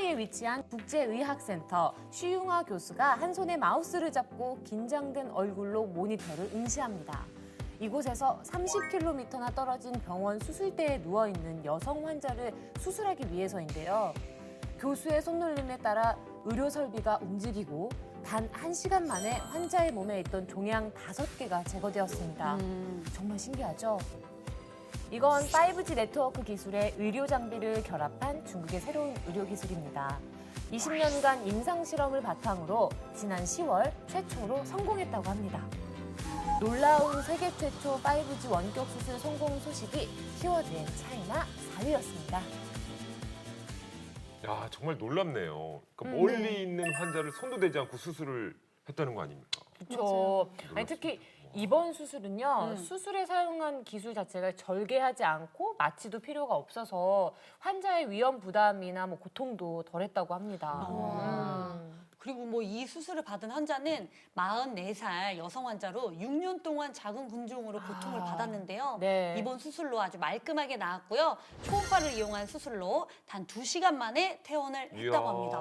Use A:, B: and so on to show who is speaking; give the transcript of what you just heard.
A: 상하이에 위치한 국제의학센터 쉬융아 교수가 한 손에 마우스를 잡고 긴장된 얼굴로 모니터를 응시합니다. 이곳에서 30km나 떨어진 병원 수술대에 누워 있는 여성 환자를 수술하기 위해서인데요. 교수의 손놀림에 따라 의료 설비가 움직이고 단 한시간 만에 환자의 몸에 있던 종양 다섯 개가 제거되었습니다. 정말 신기하죠? 이건 5G 네트워크 기술에 의료 장비를 결합한 중국의 새로운 의료 기술입니다. 20년간 임상 실험을 바탕으로 지난 10월 최초로 성공했다고 합니다. 놀라운 세계 최초 5G 원격 수술 성공 소식이 키워드의 차이나 4위였습니다.
B: 야 정말 놀랍네요. 그러니까
A: 음.
B: 멀리 있는 환자를 손도 대지 않고 수술을 했다는 거 아닙니까?
A: 그렇죠. 아니 특히 이번 수술은요
C: 음.
A: 수술에 사용한 기술 자체가 절개하지 않고 마취도 필요가 없어서 환자의 위험 부담이나 뭐 고통도 덜했다고 합니다.
C: 와.
A: 음.
C: 그리고 뭐 이 수술을 받은 환자는 44살 여성 환자로 6년 동안 작은 군종으로 고통을
A: 아.
C: 받았는데요.
A: 네.
C: 이번 수술로 아주 말끔하게 나았고요. 초음파를 이용한 수술로 단 2시간 만에 퇴원을 했다고 합니다.